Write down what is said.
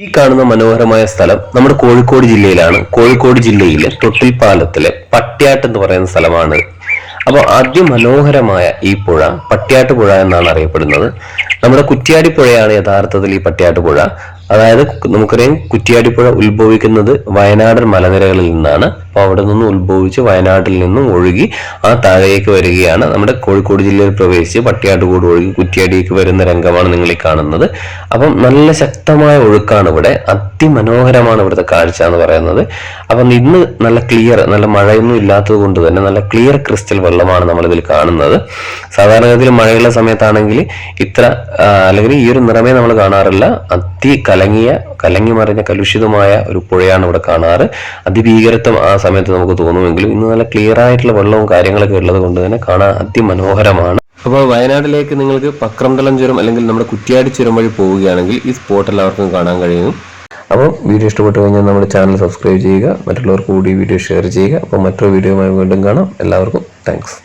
ഈ കാണുന്ന മനോഹരമായ സ്ഥലം നമ്മുടെ കോഴിക്കോട് ജില്ലയിലാണ്. കോഴിക്കോട് ജില്ലയിലെ തൊട്ടിൽപ്പാലത്തിലെ പട്ട്യാട്ട് എന്ന് പറയുന്ന സ്ഥലമാണ്. അപ്പോൾ അതിമനോഹരമായ ഈ പുഴ പട്ട്യാട്ട് പുഴ എന്നാണ് അറിയപ്പെടുന്നത്. നമ്മുടെ കുറ്റ്യാടി പുഴയാണ് യഥാർത്ഥത്തിൽ ഈ പട്ട്യാട്ട് പുഴ. അതായത് നമുക്കറിയാം കുറ്റിയാടിപ്പുഴ പുഴ ഉത്ഭവിക്കുന്നത് വയനാടൻ മലനിരകളിൽ നിന്നാണ്. അപ്പോൾ അവിടെ നിന്ന് ഉത്ഭവിച്ച് വയനാട്ടിൽ നിന്നും ഒഴുകി ആ താഴേക്ക് വരികയാണ് നമ്മുടെ കോഴിക്കോട് ജില്ലയിൽ പ്രവേശിച്ച് പട്ടിയാട്ടുകൂട് ഒഴുകി കുറ്റിയാടിയേക്ക് വരുന്ന രംഗമാണ് നിങ്ങൾ ഈ കാണുന്നത്. അപ്പം നല്ല ശക്തമായ ഒഴുക്കാണ് ഇവിടെ. അതിമനോഹരമാണ് ഇവിടുത്തെ കാഴ്ച എന്ന് പറയുന്നത്. അപ്പം ഇന്ന് നല്ല ക്ലിയർ നല്ല മഴയൊന്നും ഇല്ലാത്തത് കൊണ്ട് തന്നെ നല്ല ക്ലിയർ ക്രിസ്റ്റൽ വെള്ളമാണ് നമ്മളിതിൽ കാണുന്നത്. സാധാരണഗതിയിൽ മഴയുള്ള സമയത്താണെങ്കിൽ ഇത്ര അല്ലെങ്കിൽ ഈ ഒരു നിറമേ നമ്മൾ കാണാറില്ല. അതി കലങ്ങിയ കലങ്ങി മറിഞ്ഞ കലുഷിതമായ ഒരു പുഴയാണ് ഇവിടെ കാണാറ്. അതിഭീകരത്വം ആ സമയത്ത് നമുക്ക് തോന്നുമെങ്കിലും ഇന്ന് നല്ല ക്ലിയർ ആയിട്ടുള്ള വെള്ളവും കാര്യങ്ങളൊക്കെ ഉള്ളത് കൊണ്ട് തന്നെ കാണാൻ അതിമനോഹരമാണ്. അപ്പോൾ വയനാട്ടിലേക്ക് നിങ്ങൾക്ക് പക്രംതളം ചുരം അല്ലെങ്കിൽ നമ്മുടെ കുറ്റിയാടി ചുരം വഴി പോവുകയാണെങ്കിൽ ഈ സ്പോട്ട് എല്ലാവർക്കും കാണാൻ കഴിയും. അപ്പോൾ വീഡിയോ ഇഷ്ടപ്പെട്ടു കഴിഞ്ഞാൽ നമ്മുടെ ചാനൽ സബ്സ്ക്രൈബ് ചെയ്യുക മറ്റുള്ളവർക്ക് കൂടി വീഡിയോ ഷെയർ ചെയ്യുക. അപ്പോൾ മറ്റൊരു വീഡിയോയുമായി വീണ്ടും കാണാം. എല്ലാവർക്കും താങ്ക്സ്